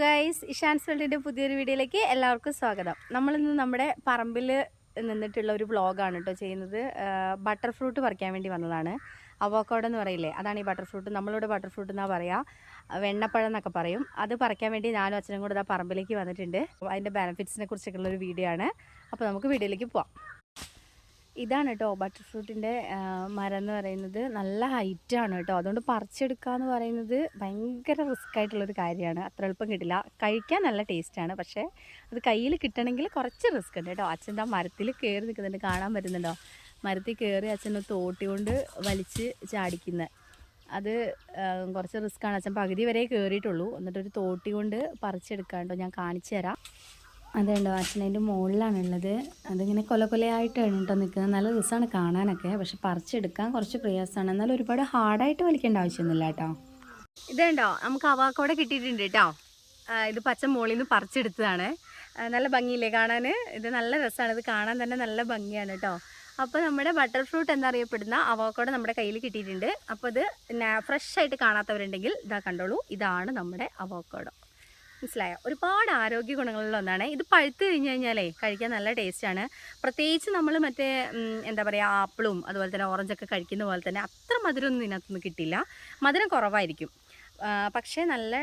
Guys Ishan വേൾഡിന്റെ പുതിയൊരു വീഡിയോയിലേക്ക് എല്ലാവർക്കും സ്വാഗതം. നമ്മളിന്ന് നമ്മുടെ പറമ്പിൽ നിന്നിട്ടുള്ള ഒരു വ്ളോഗാണ് കേട്ടോ ചെയ്യുന്നത്. ബട്ടർ ഫ്രൂട്ട് പറിക്കാൻ വേണ്ടി വന്നതാണ്. അവോക്കോഡോ എന്ന് പറയില്ലേ അതാണ് ഈ ബട്ടർ ഫ്രൂട്ട് നമ്മളിവിടെ ബട്ടർ ഫ്രൂട്ട് എന്നാ പറയുക വെണ്ണപ്പഴം എന്നൊക്കെ പറയും. അത് പറിക്കാൻ വേണ്ടി ഞാനും അച്ഛനും കൂടെ ഇതാ പറമ്പിലേക്ക് വന്നിട്ടുണ്ട്. അതിന്റെ ബെനിഫിറ്റ്സിനെ കുറിച്ചൊക്കെയുള്ള ഒരു വീഡിയോ ആണ്. അപ്പോൾ നമുക്ക് വീഡിയോയിലേക്ക് പോവാം. ഇതാണ് കേട്ടോ ബട്ടർ ഫ്രൂട്ടിന്റെ മരം എന്ന് പറയുന്നത്. നല്ല ഹൈറ്റാണ് കേട്ടോ അതുകൊണ്ട് പറിച്ചെടുക്കുക എന്ന് പറയുന്നത് ഭയങ്കര റിസ്ക് ആയിട്ടുള്ളൊരു കാര്യമാണ്. അത്ര എളുപ്പം കിട്ടില്ല. കഴിക്കാൻ നല്ല ടേസ്റ്റാണ് പക്ഷേ അത് കയ്യിൽ കിട്ടണമെങ്കിൽ കുറച്ച് റിസ്ക് ഉണ്ട് കേട്ടോ അച്ഛൻ ആ മരത്തിൽ കയറി നിൽക്കുന്നുണ്ട്. കാണാൻ പറ്റുന്നുണ്ടോ? മരത്തിൽ കയറി അച്ഛൻ തോട്ടി കൊണ്ട് വലിച്ച് ചാടിക്കുന്നത് അത് കുറച്ച് റിസ്ക്കാണ് അച്ഛൻ പകുതി വരെ കയറിയിട്ടുള്ളൂ എന്നിട്ടൊരു തോട്ടി കൊണ്ട് പറിച്ചെടുക്കാണ്ടോ ഞാൻ കാണിച്ചു തരാം. അതുണ്ടോ? അച്ഛൻ അതിന്റെ മുകളിലാണുള്ളത് അതിങ്ങനെ കൊല കൊലയായിട്ടാണ് കേട്ടോ നിൽക്കുന്നത് നല്ല രസമാണ് കാണാനൊക്കെ. പക്ഷെ പറിച്ചെടുക്കാൻ കുറച്ച് പ്രയാസമാണ് എന്നാലും ഒരുപാട് ഹാർഡായിട്ട് വലിക്കേണ്ട ആവശ്യമൊന്നുമില്ല കേട്ടോ ഇതുണ്ടോ? നമുക്ക് അവാക്കോടെ കിട്ടിയിട്ടുണ്ട് കേട്ടോ ഇത് പച്ച മുകളിൽ നിന്ന് പറിച്ചെടുത്തതാണ് നല്ല ഭംഗിയില്ലേ കാണാൻ ഇത് നല്ല രസമാണ് ഇത് കാണാൻ തന്നെ നല്ല ഭംഗിയാണ് കേട്ടോ അപ്പോൾ നമ്മുടെ ബട്ടർ ഫ്രൂട്ട് എന്നറിയപ്പെടുന്ന അവാക്കോടെ നമ്മുടെ കയ്യിൽ കിട്ടിയിട്ടുണ്ട്. അപ്പോൾ ഇത് ഫ്രഷ് ആയിട്ട് കാണാത്തവരുണ്ടെങ്കിൽ ഇതാ കണ്ടോളൂ. ഇതാണ് നമ്മുടെ അവോക്കോടോ. മനസ്സിലായോ? ഒരുപാട് ആരോഗ്യ ഗുണങ്ങളുള്ള ഒന്നാണ്. ഇത് പഴുത്ത് കഴിഞ്ഞ് കഴിഞ്ഞാലേ കഴിക്കാൻ നല്ല ടേസ്റ്റാണ്. പ്രത്യേകിച്ച് നമ്മൾ മറ്റേ എന്താ പറയുക ആപ്പിളും അതുപോലെ തന്നെ ഓറഞ്ചൊക്കെ കഴിക്കുന്ന പോലെ തന്നെ അത്ര മധുരമൊന്നും ഇതിനകത്തൊന്നും കിട്ടില്ല. മധുരം കുറവായിരിക്കും. പക്ഷേ നല്ല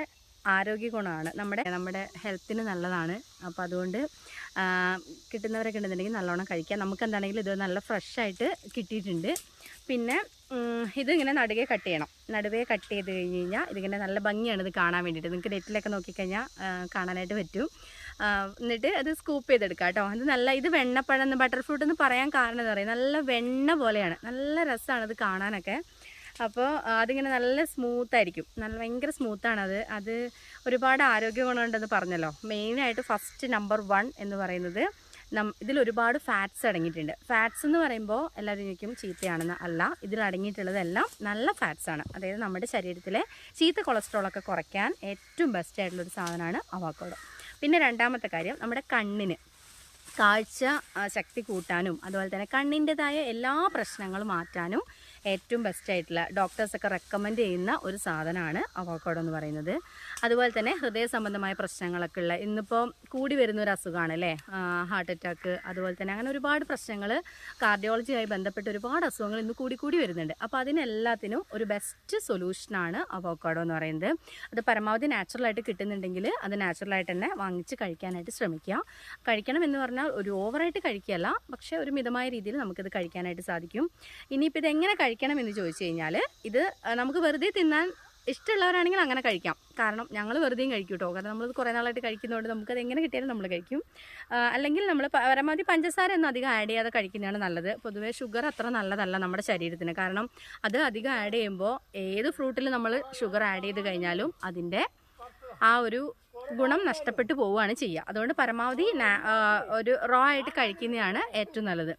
ആരോഗ്യ ഗുണമാണ് നമ്മുടെ നമ്മുടെ ഹെൽത്തിന് നല്ലതാണ്. അപ്പോൾ അതുകൊണ്ട് കിട്ടുന്നവരൊക്കെ ഉണ്ടെന്നുണ്ടെങ്കിൽ നല്ലോണം കഴിക്കാം. നമുക്ക് എന്താണെങ്കിലും ഇത് നല്ല ഫ്രഷായിട്ട് കിട്ടിയിട്ടുണ്ട്. പിന്നെ ഇതിങ്ങനെ നടുവേ കട്ട് ചെയ്യണം. നടുവേ കട്ട് ചെയ്ത് കഴിഞ്ഞ് കഴിഞ്ഞാൽ ഇതിങ്ങനെ നല്ല ഭംഗിയാണ് ഇത് കാണാൻ വേണ്ടിയിട്ട്. നിങ്ങൾക്ക് നെറ്റിലൊക്കെ നോക്കിക്കഴിഞ്ഞാൽ കാണാനായിട്ട് പറ്റും. എന്നിട്ട് അത് സ്കൂപ്പ് ചെയ്തെടുക്കാം കേട്ടോ. അത് നല്ല ഇത് വെണ്ണപ്പഴം എന്ന് ബട്ടർ ഫ്രൂട്ട് എന്ന് പറയാൻ കാരണം എന്താ പറയുക നല്ല വെണ്ണ പോലെയാണ്. നല്ല രസമാണ് അത് കാണാനൊക്കെ. അപ്പോൾ അതിങ്ങനെ നല്ല സ്മൂത്തായിരിക്കും നല്ല ഭയങ്കര സ്മൂത്താണത് അത്. ഒരുപാട് ആരോഗ്യ ഗുണമുണ്ടെന്ന് പറഞ്ഞല്ലോ മെയിനായിട്ട് ഫസ്റ്റ് നമ്പർ വൺ എന്ന് പറയുന്നത്. ഇതിൽ ഒരുപാട് ഫാറ്റ്സ് അടങ്ങിയിട്ടുണ്ട്. ഫാറ്റ്സ് എന്ന് പറയുമ്പോൾ എല്ലാവരും ചോദിക്കും ചീത്തയാണെന്ന് അല്ല. ഇതിൽ അടങ്ങിയിട്ടുള്ളതെല്ലാം നല്ല ഫാറ്റ്സ് ആണ്. അതായത് നമ്മുടെ ശരീരത്തിലെ ചീത്ത കൊളസ്ട്രോളൊക്കെ കുറയ്ക്കാൻ ഏറ്റവും ബെസ്റ്റ് ആയിട്ടുള്ളൊരു സാധനമാണ് അവാക്കോഡോ പിന്നെ രണ്ടാമത്തെ കാര്യം നമ്മുടെ കണ്ണിന് കാഴ്ച ശക്തി കൂട്ടാനും അതുപോലെ തന്നെ കണ്ണിന്റെതായ എല്ലാ പ്രശ്നങ്ങളും മാറ്റാനും ഏറ്റവും ബെസ്റ്റ് ആയിട്ടുള്ള ഡോക്ടേഴ്സൊക്കെ റെക്കമെൻഡ് ചെയ്യുന്ന ഒരു സാധനമാണ് അവോക്കാഡോ എന്ന് പറയുന്നത്. അതുപോലെ തന്നെ ഹൃദയ സംബന്ധമായ പ്രശ്നങ്ങളൊക്കെ ഉള്ള ഇന്നിപ്പോൾ കൂടി വരുന്ന ഒരു അസുഖമാണ് അല്ലേ? ഹാർട്ട് അറ്റാക്ക് അതുപോലെ തന്നെ അങ്ങനെ ഒരുപാട് പ്രശ്നങ്ങൾ കാർഡിയോളജിയായി ബന്ധപ്പെട്ട് ഒരുപാട് അസുഖങ്ങൾ ഇന്ന് കൂടി കൂടി വരുന്നുണ്ട്. അപ്പോൾ അതിനെല്ലാത്തിനും ഒരു ബെസ്റ്റ് സൊല്യൂഷനാണ് അവോക്കാഡോ എന്ന് പറയുന്നത്. അത് പരമാവധി നാച്ചുറലായിട്ട് കിട്ടുന്നുണ്ടെങ്കിൽ അത് നാച്ചുറലായിട്ട് തന്നെ വാങ്ങിച്ച് കഴിക്കാനായിട്ട് ശ്രമിക്കുക. കഴിക്കണം എന്ന് പറഞ്ഞാൽ ഒരു ഓവറായിട്ട് കഴിക്കുകയല്ല പക്ഷേ ഒരു മിതമായ രീതിയിൽ നമുക്കിത് കഴിക്കാനായിട്ട് സാധിക്കും. ഇനിയിപ്പോൾ ഇത് എങ്ങനെ കഴിക്കണം എന്ന് ചോദിച്ചു കഴിഞ്ഞാൽ ഇത് നമുക്ക് വെറുതെ തിന്നാൻ ഇഷ്ടമുള്ളവരാണെങ്കിൽ അങ്ങനെ കഴിക്കാം. കാരണം ഞങ്ങൾ വെറുതെയും കഴിക്കും കേട്ടോ കാരണം നമ്മൾ കുറേ നാളായിട്ട് കഴിക്കുന്നതുകൊണ്ട് നമുക്കത് എങ്ങനെ കിട്ടിയാലും നമ്മൾ കഴിക്കും. അല്ലെങ്കിൽ നമ്മൾ പരമാവധി പഞ്ചസാര ഒന്നും അധികം ആഡ് ചെയ്യാതെ കഴിക്കുന്നതാണ് നല്ലത്. പൊതുവേ ഷുഗർ അത്ര നല്ലതല്ല നമ്മുടെ ശരീരത്തിന്. കാരണം അത് അധികം ആഡ് ചെയ്യുമ്പോൾ ഏത് ഫ്രൂട്ടിൽ നമ്മൾ ഷുഗർ ആഡ് ചെയ്ത് കഴിഞ്ഞാലും അതിന്റെ ആ ഒരു ഗുണം നഷ്ടപ്പെട്ടു പോവുകയാണ് ചെയ്യുക. അതുകൊണ്ട് പരമാവധി ഒരു റോ ആയിട്ട് കഴിക്കുന്നതാണ് ഏറ്റവും നല്ലത്.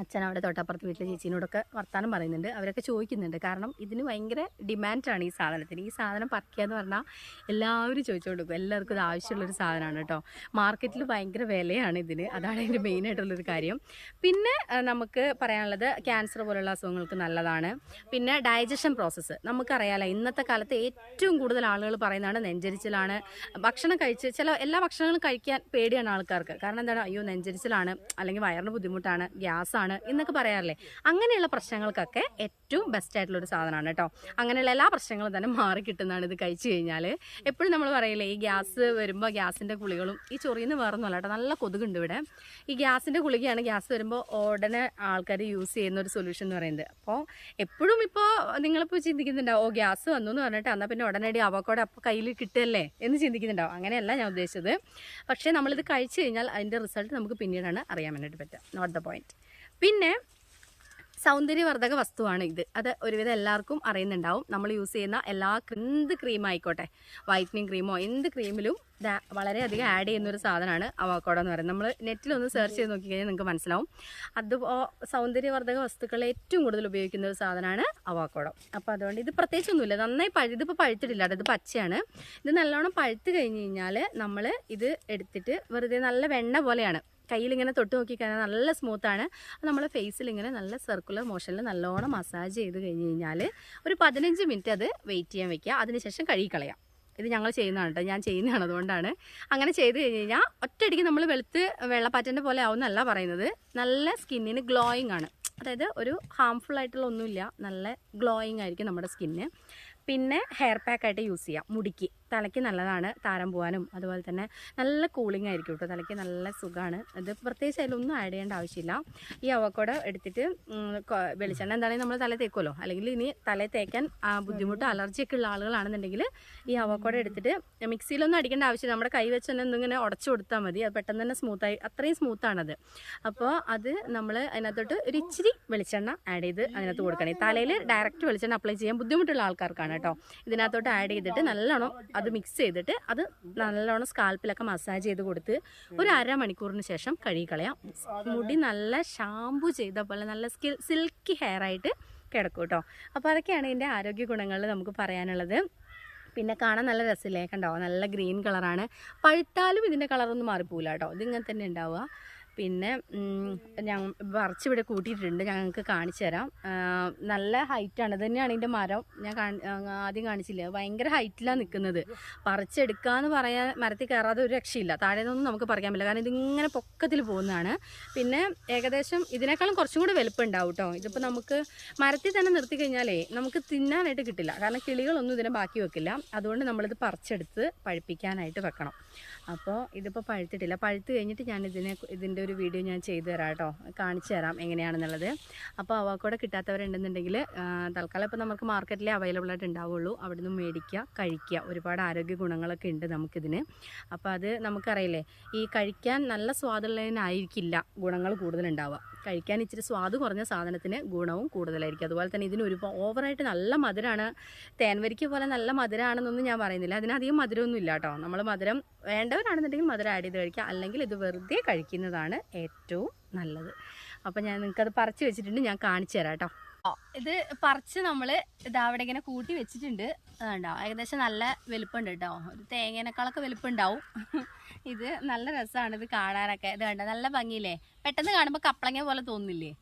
അച്ഛൻ അവിടെ തൊട്ടപ്പുറത്ത് വീട്ടിലെ ചേച്ചീനോടൊക്കെ വർത്താനം പറയുന്നുണ്ട്. അവരൊക്കെ ചോദിക്കുന്നുണ്ട്. കാരണം ഇതിന് ഭയങ്കര ഡിമാൻഡാണ് ഈ സാധനത്തിന്. ഈ സാധനം പറിക്കുക എന്ന് പറഞ്ഞാൽ എല്ലാവരും ചോദിച്ചുകൊണ്ട് കൊടുക്കും എല്ലാവർക്കും ഇത് ആവശ്യമുള്ളൊരു സാധനമാണ് കേട്ടോ. മാർക്കറ്റിൽ ഭയങ്കര വിലയാണ് ഇതിന്. അതാണ് അതിന്റെ മെയിനായിട്ടുള്ളൊരു കാര്യം. പിന്നെ നമുക്ക് പറയാനുള്ളത് ക്യാൻസർ പോലുള്ള അസുഖങ്ങൾക്ക് നല്ലതാണ്. പിന്നെ ഡൈജഷൻ പ്രോസസ്സ്. നമുക്കറിയാലോ ഇന്നത്തെ കാലത്ത് ഏറ്റവും കൂടുതൽ ആളുകൾ പറയുന്നതാണ് നെഞ്ചരിച്ചിലാണ്. ഭക്ഷണം കഴിച്ച് ചില എല്ലാ ഭക്ഷണങ്ങളും കഴിക്കാൻ പേടിയാണ് ആൾക്കാർക്ക്. കാരണം എന്താണ്? അയ്യോ നെഞ്ചരിച്ചിലാണ്. അല്ലെങ്കിൽ വയറിന് ബുദ്ധിമുട്ടാണ്. ഗ്യാസാണ്. എന്നൊക്കെ പറയാറില്ലേ? അങ്ങനെയുള്ള പ്രശ്നങ്ങൾക്കൊക്കെ ഏറ്റവും ബെസ്റ്റ് ആയിട്ടുള്ള ഒരു സാധനമാണ് കേട്ടോ. അങ്ങനെയുള്ള എല്ലാ പ്രശ്നങ്ങളും തന്നെ മാറി കിട്ടുന്നതാണ് ഇത് കഴിച്ചു കഴിഞ്ഞാൽ എപ്പോഴും നമ്മൾ പറയില്ലേ ഈ ഗ്യാസ് വരുമ്പോൾ ഗ്യാസിന്റെ കുളികളും ഈ ചൊറിയെന്ന് വേറൊന്നുമല്ല കേട്ടോ നല്ല കൊതുകുണ്ട് ഇവിടെ. ഈ ഗ്യാസിന്റെ കുളികയാണ് ഗ്യാസ് വരുമ്പോൾ ഉടനെ ആൾക്കാർ യൂസ് ചെയ്യുന്ന ഒരു സൊല്യൂഷൻ എന്ന് പറയുന്നത്. അപ്പോൾ എപ്പോഴും ഇപ്പോൾ നിങ്ങളിപ്പോൾ ചിന്തിക്കുന്നുണ്ടാവും ഓ ഗ്യാസ് വന്നു എന്ന് പറഞ്ഞിട്ട് എന്നാൽ പിന്നെ ഉടനടി അവക്കോടെ അപ്പോൾ കയ്യിൽ കിട്ടല്ലേ എന്ന് ചിന്തിക്കുന്നുണ്ടാവും. അങ്ങനെയല്ല ഞാൻ ഉദ്ദേശിച്ചത്. പക്ഷേ നമ്മളിത് കഴിച്ചു കഴിഞ്ഞാൽ അതിന്റെ റിസൾട്ട് നമുക്ക് പിന്നീടാണ് അറിയാൻ വേണ്ടിയിട്ട് പറ്റുക. നോട്ട് ദ പോയിന്റ് പിന്നെ സൗന്ദര്യവർദ്ധക വസ്തുവാണ് ഇത്. അത് ഒരുവിധം എല്ലാവർക്കും അറിയുന്നുണ്ടാവും. നമ്മൾ യൂസ് ചെയ്യുന്ന എല്ലാ എന്ത് ക്രീം ആയിക്കോട്ടെ. വൈറ്റനിങ് ക്രീമോ എന്ത് ക്രീമിലും വളരെയധികം ആഡ് ചെയ്യുന്ന ഒരു സാധനമാണ് അവോക്കോഡോ എന്ന് പറയുന്നത്. നമ്മൾ നെറ്റിലൊന്ന് സെർച്ച് ചെയ്ത് നോക്കിക്കഴിഞ്ഞാൽ നിങ്ങൾക്ക് മനസ്സിലാവും. അത് സൗന്ദര്യവർദ്ധക വസ്തുക്കൾ ഏറ്റവും കൂടുതൽ ഉപയോഗിക്കുന്ന ഒരു സാധനമാണ് അവോക്കോഡോ അപ്പോൾ അതുകൊണ്ട് ഇത് പ്രത്യേകിച്ചൊന്നുമില്ല. നന്നായി പഴു ഇതിപ്പോൾ പഴുത്തിട്ടില്ല ഇത് പച്ചയാണ്. ഇത് നല്ലോണം പഴുത്ത് കഴിഞ്ഞ് കഴിഞ്ഞാൽ നമ്മൾ ഇത് എടുത്തിട്ട് വെറുതെ നല്ല വെണ്ണ പോലെയാണ് കയ്യിൽ ഇങ്ങനെ തൊട്ട് നോക്കിക്കഴിഞ്ഞാൽ നല്ല സ്മൂത്താണ് നമ്മൾ ഫേസിൽ ഇങ്ങനെ നല്ല സർക്കുലർ മോഷനിൽ നല്ലോണം മസാജ് ചെയ്ത് കഴിഞ്ഞ് കഴിഞ്ഞാൽ ഒരു പതിനഞ്ച് മിനിറ്റ് അത് വെയിറ്റ് ചെയ്യാൻ വെക്കുക. അതിനുശേഷം കഴുകിക്കളയാം. ഇത് ഞങ്ങൾ ചെയ്യുന്നതാണ് കേട്ടോ ഞാൻ ചെയ്യുന്നതാണ് അതുകൊണ്ടാണ്. അങ്ങനെ ചെയ്ത് കഴിഞ്ഞ് കഴിഞ്ഞാൽ ഒറ്റയടിക്ക് നമ്മൾ വെളുത്ത് വെള്ളപ്പാറ്റന്റെ പോലെ ആവുന്നല്ല പറയുന്നത്. നല്ല സ്കിന്നിന് ഗ്ലോയിങ് ആണ്. അതായത് ഒരു ഹാംഫുൾ ആയിട്ടുള്ള ഒന്നുമില്ല. നല്ല ഗ്ലോയിങ് ആയിരിക്കും നമ്മുടെ സ്കിന്ന് പിന്നെ ഹെയർ പാക്കായിട്ട് യൂസ് ചെയ്യാം. മുടിക്ക്. തലയ്ക്ക് നല്ലതാണ് താരം പോകാനും അതുപോലെ തന്നെ നല്ല കൂളിംഗ് ആയിരിക്കും കേട്ടോ തലയ്ക്ക് നല്ല സുഖമാണ് ഇത് പ്രത്യേകിച്ച് അതിലൊന്നും ആഡ് ചെയ്യേണ്ട ആവശ്യമില്ല. ഈ അവക്കോട എടുത്തിട്ട് വെളിച്ചെണ്ണ എന്താണെങ്കിൽ നമ്മൾ തല തേക്കുമല്ലോ അല്ലെങ്കിൽ ഇനി തല തേക്കാൻ ബുദ്ധിമുട്ട് അലർജിയൊക്കെ ഉള്ള ആളുകളാണെന്നുണ്ടെങ്കിൽ ഈ അവക്കോട എടുത്തിട്ട് മിക്സിയിലൊന്നും അടിക്കേണ്ട ആവശ്യമില്ല. നമ്മുടെ കൈ വെച്ച് തന്നെ ഒന്നിങ്ങനെ ഉടച്ചു കൊടുത്താൽ മതി. അത് പെട്ടെന്ന് തന്നെ സ്മൂത്തായി അത്രയും സ്മൂത്താണത് അപ്പോൾ അത് നമ്മൾ അതിനകത്തോട്ട് ഒരു ഇച്ചിരി വെളിച്ചെണ്ണ ആഡ് ചെയ്ത് അതിനകത്ത് കൊടുക്കണേ. തലയിൽ ഡയറക്റ്റ് വെളിച്ചെണ്ണ അപ്ലൈ ചെയ്യാൻ ബുദ്ധിമുട്ടുള്ള ആൾക്കാർക്കാണ് കേട്ടോ ഇതിനകത്തോട്ട് ആഡ് ചെയ്തിട്ട് നല്ലോണം അത് മിക്സ് ചെയ്തിട്ട് അത് നല്ലോണം സ്കാൽപ്പിലൊക്കെ മസാജ് ചെയ്ത് കൊടുത്ത് ഒരു അരമണിക്കൂറിന് ശേഷം കഴുകി കളയാം മുടി നല്ല ഷാമ്പു ചെയ്ത പോലെ നല്ല സ്കിൽ സിൽക്കി ഹെയർ ആയിട്ട് കിടക്കും കേട്ടോ അപ്പോൾ അതൊക്കെയാണ് ഇതിന്റെ ആരോഗ്യ ഗുണങ്ങൾ നമുക്ക് പറയാനുള്ളത്. പിന്നെ കാണാൻ നല്ല രസമില്ലേ? കണ്ടോ? നല്ല ഗ്രീൻ കളറാണ് പഴുത്താലും ഇതിന്റെ കളറൊന്നും മാറിപ്പോവില്ല കേട്ടോ ഇതിങ്ങനെ തന്നെ ഉണ്ടാവുക. പിന്നെ ഞങ്ങൾ വറച്ച് ഇവിടെ കൂട്ടിയിട്ടുണ്ട്. ഞങ്ങൾക്ക് കാണിച്ചു തരാം. നല്ല ഹൈറ്റാണ്. ഇത് തന്നെയാണ് ഇതിന്റെ മരം. ഞാൻ ആദ്യം കാണിച്ചില്ല? ഭയങ്കര ഹൈറ്റിലാണ് നിൽക്കുന്നത് പറിച്ചെടുക്കാന്ന് പറയാൻ മരത്തിൽ കയറാതെ ഒരു രക്ഷയില്ല. താഴെ നിന്നൊന്നും നമുക്ക് പറിക്കാൻ പറ്റില്ല. കാരണം ഇതിങ്ങനെ പൊക്കത്തിൽ പോകുന്നതാണ്. പിന്നെ ഏകദേശം ഇതിനേക്കാളും കുറച്ചും കൂടി വലുപ്പമുണ്ടാവും കേട്ടോ ഇതിപ്പോൾ നമുക്ക് മരത്തിൽ തന്നെ നിർത്തി കഴിഞ്ഞാലേ നമുക്ക് തിന്നാനായിട്ട് കിട്ടില്ല. കാരണം കിളികളൊന്നും ഇതിനെ ബാക്കി വെക്കില്ല. അതുകൊണ്ട് നമ്മളിത് പറിച്ചെടുത്ത് പഴുപ്പിക്കാനായിട്ട് വെക്കണം. അപ്പോൾ ഇതിപ്പോൾ പഴുത്തിട്ടില്ല. പഴുത്ത് കഴിഞ്ഞിട്ട് ഞാൻ ഇതിനെ ഇതിന്റെ വീഡിയോ ഞാൻ ചെയ്തു തരാം കേട്ടോ. കാണിച്ചു തരാം എങ്ങനെയാണെന്നുള്ളത്. അപ്പോൾ അവക്കൂടെ കിട്ടാത്തവരുണ്ടെന്നുണ്ടെങ്കിൽ തൽക്കാലം ഇപ്പോൾ നമുക്ക് മാർക്കറ്റിലേ അവൈലബിൾ ആയിട്ട് ഉണ്ടാവുള്ളൂ. അവിടെ നിന്ന് മേടിക്കുക കഴിക്കുക. ഒരുപാട് ആരോഗ്യ ഗുണങ്ങളൊക്കെ ഉണ്ട് നമുക്കിതിന്. അപ്പോൾ അത് നമുക്കറിയില്ലേ ഈ കഴിക്കാൻ നല്ല സ്വാദുള്ളതിനായിരിക്കില്ല ഗുണങ്ങൾ കൂടുതലുണ്ടാവുക. കഴിക്കാൻ ഇച്ചിരി സ്വാദ് കുറഞ്ഞ സാധനത്തിന് ഗുണവും കൂടുതലായിരിക്കും. അതുപോലെ തന്നെ ഇതിന് ഒരു ഓവറായിട്ട് നല്ല മധുരമാണ് തേൻവരിക്ക പോലെ നല്ല മധുരമാണെന്നൊന്നും ഞാൻ പറയുന്നില്ല. അതിനധികം മധുരമൊന്നും ഇല്ല കേട്ടോ. നമ്മൾ മധുരം വേണ്ടവരാണെന്നുണ്ടെങ്കിൽ മധുരം ആഡ് ചെയ്ത് കഴിക്കുക. അല്ലെങ്കിൽ ഇത് വെറുതെ കഴിക്കുന്നതാണ് ഏറ്റവും നല്ലത്. അപ്പോൾ ഞാൻ നിങ്ങൾക്കത് പറിച്ച് വെച്ചിട്ടുണ്ട്. ഞാൻ കാണിച്ചു തരാം കേട്ടോ. ഇത് പറിച്ച് നമ്മൾ ഇതാ അവിടെ ഇങ്ങനെ കൂട്ടി വെച്ചിട്ടുണ്ട്. അതുണ്ടോ ഏകദേശം നല്ല വലുപ്പമുണ്ട് കേട്ടോ. ഒരു തേങ്ങേനേക്കാളൊക്കെ വലുപ്പമുണ്ടാവും. ഇത് നല്ല രസമാണ് ഇത് കാണാനൊക്കെ. ഇത് വേണ്ട നല്ല ഭംഗിയില്ലേ? പെട്ടെന്ന് കാണുമ്പോൾ കപ്പളങ്ങ പോലെ തോന്നില്ലേ?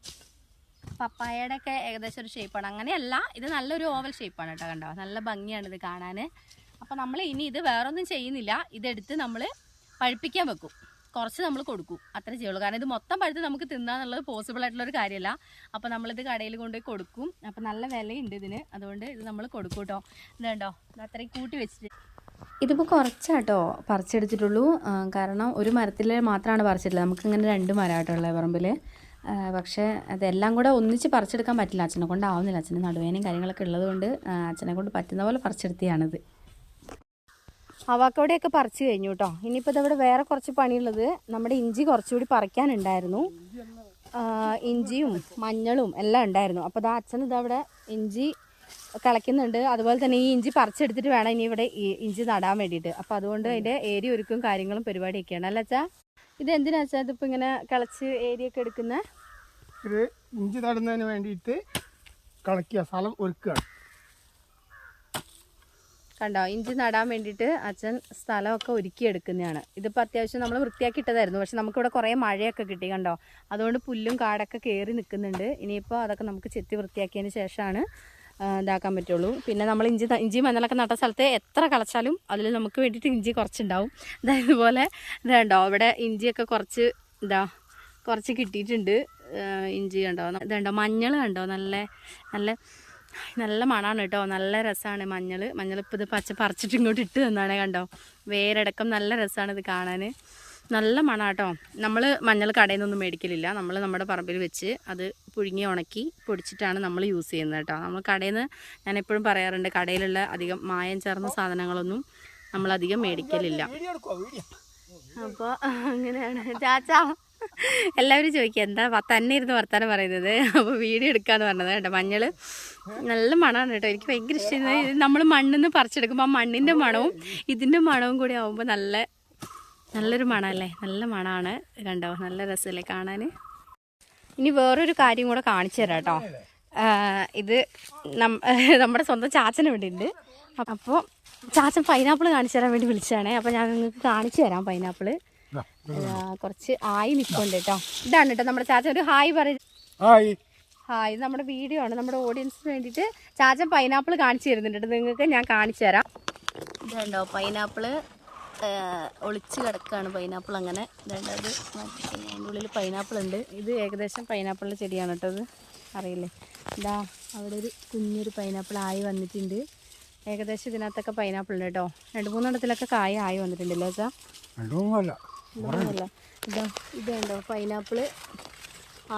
പപ്പായയുടെ ഒക്കെ ഏകദേശം ഒരു ഷേപ്പാണ് അങ്ങനെയല്ല ഇത് നല്ലൊരു ഓവൽ ഷേപ്പാണ് കേട്ടോ കണ്ടോ? നല്ല ഭംഗിയാണ് ഇത് കാണാൻ അപ്പോൾ നമ്മൾ ഇനി ഇത് വേറൊന്നും ചെയ്യുന്നില്ല. ഇതെടുത്ത് നമ്മൾ പഴുപ്പിക്കാൻ വെക്കും. കുറച്ച് നമ്മൾ കൊടുക്കും. അത്രേ ചെയ്യുള്ളൂ. കാരണം ഇത് മൊത്തം പഴുത്ത് നമുക്ക് തിന്നാന്നുള്ളത് പോസിബിൾ ആയിട്ടുള്ള ഒരു കാര്യമല്ല അപ്പോൾ നമ്മളിത് കടയിൽ കൊണ്ടുപോയി കൊടുക്കും. അപ്പോൾ നല്ല വിലയുണ്ട് ഇതിന്. അതുകൊണ്ട് ഇത് നമ്മൾ കൊടുക്കും കേട്ടോ ഇതുണ്ടോ ഇത് അത്രയും കൂട്ടി വെച്ചിട്ട്. ഇതിപ്പോൾ കുറച്ചാട്ടോ പറിച്ചെടുത്തിട്ടുള്ളൂ. കാരണം ഒരു മരത്തിൽ മാത്രമാണ് പറിച്ചിട്ടുള്ളത്. നമുക്കിങ്ങനെ രണ്ട് മരമായിട്ടുള്ളത് പറമ്പിൽ ആ, പക്ഷേ അതെല്ലാം കൂടെ ഒന്നിച്ച് പറിച്ചെടുക്കാൻ പറ്റില്ല. അച്ഛനെ കൊണ്ടാവുന്നില്ല അച്ഛന് നടുവേനയും കാര്യങ്ങളൊക്കെ ഉള്ളതുകൊണ്ട് അച്ഛനെ കൊണ്ട് പറ്റുന്ന പോലെ പറിച്ചെടുത്തിയാണിത്. അവക്കോടെയൊക്കെ പറിച്ചു കഴിഞ്ഞു കേട്ടോ ഇനിയിപ്പോൾ ഇതവിടെ വേറെ കുറച്ച് പണിയുള്ളത് നമ്മുടെ ഇഞ്ചി കുറച്ചുകൂടി പറിക്കാനുണ്ടായിരുന്നു. ഇഞ്ചിയും മഞ്ഞളും എല്ലാം ഉണ്ടായിരുന്നു. അപ്പോൾ ഇതാ അച്ഛൻ ഇതവിടെ ഇഞ്ചി കളയ്ക്കുന്നുണ്ട് അതുപോലെ തന്നെ ഈ ഇഞ്ചി പറിച്ചെടുത്തിട്ട് വേണം ഇനി ഇവിടെ ഇഞ്ചി നടാൻ വേണ്ടിയിട്ട്. അപ്പോൾ അതുകൊണ്ട് അതിന്റെ ഏരിയ ഒരുക്കും കാര്യങ്ങളും പരിപാടിയൊക്കെയാണ്. അല്ല അച്ഛാ? ഇത് എന്തിനാ അച്ഛാ ഇതിപ്പോൾ ഇങ്ങനെ കളച്ച് ഏരിയൊക്കെ എടുക്കുന്ന? എടുക്കുന്നത് ഇഞ്ചി നടുന്നതിന് വേണ്ടിയിട്ട് കളക്കുക സ്ഥലം ഒരുക്കുകയാണ് കണ്ടോ ഇഞ്ചി നടാൻ വേണ്ടിയിട്ട് അച്ഛൻ സ്ഥലമൊക്കെ ഒരുക്കി എടുക്കുന്നതാണ് ഇതിപ്പോൾ അത്യാവശ്യം നമ്മൾ വൃത്തിയാക്കി ഇട്ടതായിരുന്നു പക്ഷെ നമുക്കിവിടെ കുറേ മഴയൊക്കെ കിട്ടി കണ്ടോ. അതുകൊണ്ട് പുല്ലും കാടൊക്കെ കയറി നിൽക്കുന്നുണ്ട്. ഇനിയിപ്പോൾ അതൊക്കെ നമുക്ക് ചെത്തി വൃത്തിയാക്കിയതിന് ശേഷമാണ് ഇതാക്കാൻ പറ്റുള്ളൂ. പിന്നെ നമ്മൾ ഇഞ്ചി ഇഞ്ചി മഞ്ഞളൊക്കെ നട്ട സ്ഥലത്ത് എത്ര കളച്ചാലും അതിൽ നമുക്ക് വേണ്ടിയിട്ട് ഇഞ്ചി കുറച്ചുണ്ടാവും. അതായത് പോലെ ഇതുണ്ടോ ഇവിടെ ഇഞ്ചിയൊക്കെ കുറച്ച് ഇതാ കുറച്ച് കിട്ടിയിട്ടുണ്ട് ഇഞ്ചി കണ്ടോ. ഇതുണ്ടോ മഞ്ഞൾ കണ്ടോ നല്ല നല്ല നല്ല മണമാണ് കേട്ടോ. നല്ല രസമാണ് മഞ്ഞൾ മഞ്ഞൾ ഇപ്പോൾ ഇത് പച്ച പറിച്ചിട്ട് ഇങ്ങോട്ട് ഇട്ട് തന്നാണ് കണ്ടോ? വേരടക്കം നല്ല രസമാണ് ഇത് കാണാൻ നല്ല മണം കേട്ടോ. നമ്മൾ മഞ്ഞൾ കടയിൽ നിന്നൊന്നും മേടിക്കലില്ല. നമ്മൾ നമ്മുടെ പറമ്പിൽ വെച്ച് അത് പുഴുങ്ങി ഉണക്കി പൊടിച്ചിട്ടാണ് നമ്മൾ യൂസ് ചെയ്യുന്നത് കേട്ടോ. നമ്മൾ കടയിൽ നിന്ന് ഞാൻ എപ്പോഴും പറയാറുണ്ട് കടയിലുള്ള അധികം മായം ചേർന്ന സാധനങ്ങളൊന്നും നമ്മളധികം മേടിക്കലില്ല. അപ്പോൾ അങ്ങനെയാണ്. ചാച്ചാ എല്ലാവരും ചോദിക്കുക എന്താ തന്നെ ഇരുന്ന് വർത്താനം പറയുന്നത്? അപ്പോൾ വീഡിയോ എടുക്കാന്ന് പറഞ്ഞത് കേട്ടോ. മഞ്ഞൾ നല്ല മണമാണ് കേട്ടോ. എനിക്ക് ഭയങ്കര ഇഷ്ടം നമ്മൾ മണ്ണിൽ നിന്ന് പറിച്ചെടുക്കുമ്പോൾ ആ മണ്ണിന്റെ മണവും ഇതിന്റെ മണവും കൂടി ആകുമ്പോൾ നല്ല നല്ലൊരു മണമല്ലേ നല്ല മണമാണ് കണ്ടോ? നല്ല രസമല്ലേ കാണാൻ ഇനി വേറൊരു കാര്യം കൂടെ കാണിച്ചു തരാം കേട്ടോ. ഇത് നമ്മുടെ സ്വന്തം ചാച്ചന് ഉണ്ട്. അപ്പോൾ ചാച്ചൻ പൈനാപ്പിൾ കാണിച്ചു തരാൻ വേണ്ടി വിളിച്ചതാണേ. അപ്പോൾ ഞാൻ നിങ്ങൾക്ക് കാണിച്ചു തരാം പൈനാപ്പിൾ കുറച്ച് ആയി നിൽക്കുന്നുണ്ട് കേട്ടോ. ഇതാണ് കേട്ടോ നമ്മുടെ ചാച്ച. ഒരു ഹായ് പറയും. ഹായ്. ഹായ് ഇത് നമ്മുടെ വീഡിയോ ആണ്. നമ്മുടെ ഓഡിയൻസിന് വേണ്ടിയിട്ട് ചാച്ചൻ പൈനാപ്പിൾ കാണിച്ചു തരുന്നുണ്ട് നിങ്ങൾക്ക് ഞാൻ കാണിച്ചു തരാം. ഇതുണ്ടോ പൈനാപ്പിൾ ഒളിച്ച് കിടക്കുകയാണ് പൈനാപ്പിൾ അങ്ങനെ. ഇതുണ്ട് അത് അതിന്റെ ഉള്ളിൽ പൈനാപ്പിൾ ഉണ്ട്. ഇത് ഏകദേശം പൈനാപ്പിളിന്റെ ചെടിയാണ് കേട്ടോ അത് അറിയില്ലേ? ഇതാ അവിടെ ഒരു കുഞ്ഞൊരു പൈനാപ്പിൾ ആയി വന്നിട്ടുണ്ട്. ഏകദേശം ഇതിനകത്തൊക്കെ പൈനാപ്പിൾ ഉണ്ട് കേട്ടോ. രണ്ട് മൂന്നെണ്ണത്തിലൊക്കെ കായ ആയി വന്നിട്ടുണ്ടല്ലോ സാ രണ്ടുമല്ല ഇതൊന്നുമല്ല ഇതാ ഇത് കണ്ടോ പൈനാപ്പിൾ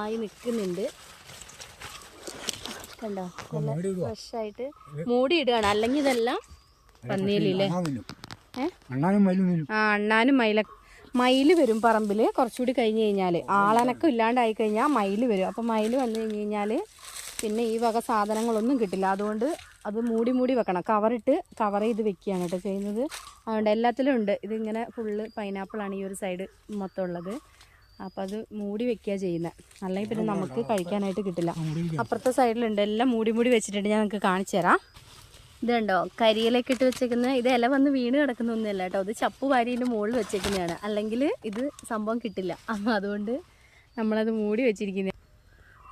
ആയി നിൽക്കുന്നുണ്ട്. കണ്ടോ നല്ല ഫ്രഷ് ആയിട്ട് മൂടി ഇടുകയാണ് അല്ലെങ്കിൽ ഇതെല്ലാം പന്നിയിലില്ലേ അണ്ണാനും മയിലും വരും ആ അണ്ണാനും മയില മയിൽ വരും പറമ്പിൽ കുറച്ചുകൂടി കഴിഞ്ഞ് കഴിഞ്ഞാൽ ആളനക്കം ഇല്ലാണ്ടായി കഴിഞ്ഞാൽ മയിൽ വരും. അപ്പോൾ മയിൽ വന്നു കഴിഞ്ഞ് കഴിഞ്ഞാൽ പിന്നെ ഈ വക സാധനങ്ങളൊന്നും കിട്ടില്ല. അതുകൊണ്ട് അത് മൂടി മൂടി വെക്കണം. കവറിട്ട് കവർ ചെയ്ത് വെക്കുകയാണ് കേട്ടോ ചെയ്യുന്നത്. അതുകൊണ്ട് എല്ലാത്തിലും ഉണ്ട്. ഇതിങ്ങനെ ഫുള്ള് പൈനാപ്പിളാണ് ഈ ഒരു സൈഡ് മൊത്തം ഉള്ളത്. അപ്പോൾ അത് മൂടി വെക്കുക ചെയ്യുന്നത് അല്ലെങ്കിൽ പിന്നെ നമുക്ക് കഴിക്കാനായിട്ട് കിട്ടില്ല. അപ്പുറത്തെ സൈഡിലുണ്ട് എല്ലാം മൂടി മൂടി വെച്ചിട്ടുണ്ട്. ഞാൻ നിങ്ങൾക്ക് കാണിച്ചു തരാം. ഇതുണ്ടോ? കണ്ടോ കരിയിലൊക്കെ ഇട്ട് വെച്ചേക്കുന്ന. ഇത് ഇല വന്ന് വീണ് കിടക്കുന്ന ഒന്നുമല്ല കേട്ടോ. ഇത് ചപ്പ് വാരിന്റെ മുകളിൽ വെച്ചേക്കുന്നതാണ്. അല്ലെങ്കിൽ ഇത് സംഭവം കിട്ടില്ല. അപ്പം അതുകൊണ്ട് നമ്മളത് മൂടി വെച്ചിരിക്കുന്നത്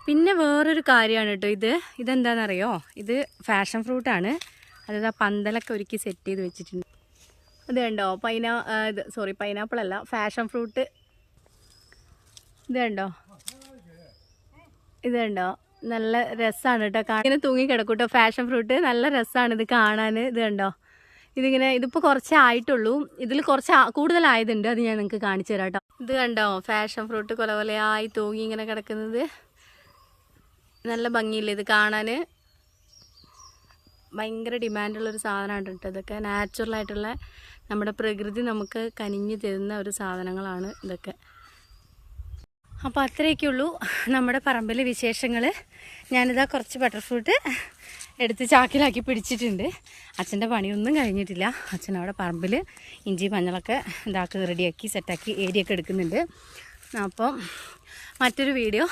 പിന്നെ വേറൊരു കാര്യമാണ് കേട്ടോ ഇത്. ഇതെന്താണെന്നറിയോ ഇത് ഫാഷൻ ഫ്രൂട്ടാണ് അതായത് ആ പന്തലൊക്കെ ഒരുക്കി സെറ്റ് ചെയ്ത് വെച്ചിട്ടുണ്ട്. ഇത് കണ്ടോ? പൈനാ ഇത് സോറി പൈനാപ്പിൾ അല്ല ഫാഷൻ ഫ്രൂട്ട് ഇത് കണ്ടോ? ഇത് കണ്ടോ? നല്ല രസമാണ് കേട്ടോ ഇങ്ങനെ തൂങ്ങി കിടക്കും കേട്ടോ ഫാഷൻ ഫ്രൂട്ട് നല്ല രസമാണ് ഇത് കാണാൻ ഇത് കണ്ടോ? ഇതിങ്ങനെ ഇതിപ്പോൾ കുറച്ചേ ആയിട്ടുള്ളൂ ഇതിൽ കുറച്ച് കൂടുതലായതുണ്ട്. അത് ഞാൻ നിങ്ങൾക്ക് കാണിച്ചു തരാം കേട്ടോ. ഇത് കണ്ടോ? ഫാഷൻ ഫ്രൂട്ട് കൊല കൊലയായി തൂങ്ങി ഇങ്ങനെ കിടക്കുന്നത്. നല്ല ഭംഗിയില്ല ഇത് കാണാൻ ഭയങ്കര ഡിമാൻഡുള്ളൊരു സാധനമാണ് കേട്ടോ ഇതൊക്കെ. നാച്ചുറലായിട്ടുള്ള നമ്മുടെ പ്രകൃതി നമുക്ക് കനിഞ്ഞു തരുന്ന ഒരു സാധനങ്ങളാണ് ഇതൊക്കെ. അപ്പോൾ അത്രയൊക്കെ ഉള്ളൂ നമ്മുടെ പറമ്പിലെ വിശേഷങ്ങൾ ഞാനിതാ കുറച്ച് ബട്ടർ ഫ്രൂട്ട് എടുത്ത് ചാക്കിലാക്കി പിടിച്ചിട്ടുണ്ട്. അച്ഛന്റെ പണിയൊന്നും കഴിഞ്ഞിട്ടില്ല. അച്ഛൻ അവിടെ പറമ്പിൽ ഇഞ്ചി മഞ്ഞളൊക്കെ ഇതാക്കി റെഡിയാക്കി സെറ്റാക്കി ഏരിയൊക്കെ എടുക്കുന്നുണ്ട്. അപ്പം മറ്റൊരു വീഡിയോ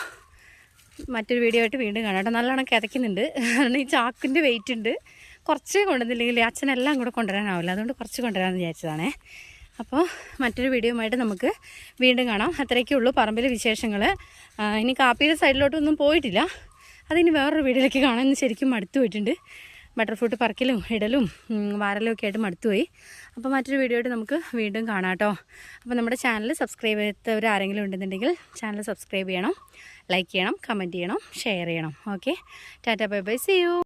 മറ്റൊരു വീഡിയോ ആയിട്ട് വീണ്ടും കാണാം. കേട്ടോ നല്ലോണം കിതയ്ക്കുന്നുണ്ട്. കാരണം ഈ ചാക്കിന്റെ വെയിറ്റ് ഉണ്ട്. കുറച്ച് കൊണ്ടുവന്നില്ലെങ്കിൽ അച്ഛനെല്ലാം കൂടെ കൊണ്ടുവരാനാവില്ല. അതുകൊണ്ട് കുറച്ച് കൊണ്ടുവരാമെന്ന് വിചാരിച്ചതാണേ. അപ്പോൾ മറ്റൊരു വീഡിയോയുമായിട്ട് നമുക്ക് വീണ്ടും കാണാം. അത്രയൊക്കെ ഉള്ളൂ പറമ്പിലെ വിശേഷങ്ങൾ. ഇനി കാപ്പിയുടെ സൈഡിലോട്ടൊന്നും പോയിട്ടില്ല. അതിനി വേറൊരു വീഡിയോയിലേക്ക് കാണാൻ ശരിക്കും മടുത്തു പോയിട്ടുണ്ട്. ബട്ടർ ഫ്രൂട്ട് പറിക്കലും ഇടലും വാരലും ഒക്കെ ആയിട്ട് മടുത്തുപോയി അപ്പോൾ മറ്റൊരു വീഡിയോ ആയിട്ട് നമുക്ക് വീണ്ടും കാണാം കേട്ടോ. അപ്പോൾ നമ്മുടെ ചാനൽ സബ്സ്ക്രൈബ് ചെയ്തവരാരെങ്കിലും ഉണ്ടെന്നുണ്ടെങ്കിൽ ചാനൽ സബ്സ്ക്രൈബ് ചെയ്യണം. ലൈക്ക് ചെയ്യണം കമന്റ് ചെയ്യണം ഷെയർ ചെയ്യണം. Okay? Tata bye bye. See you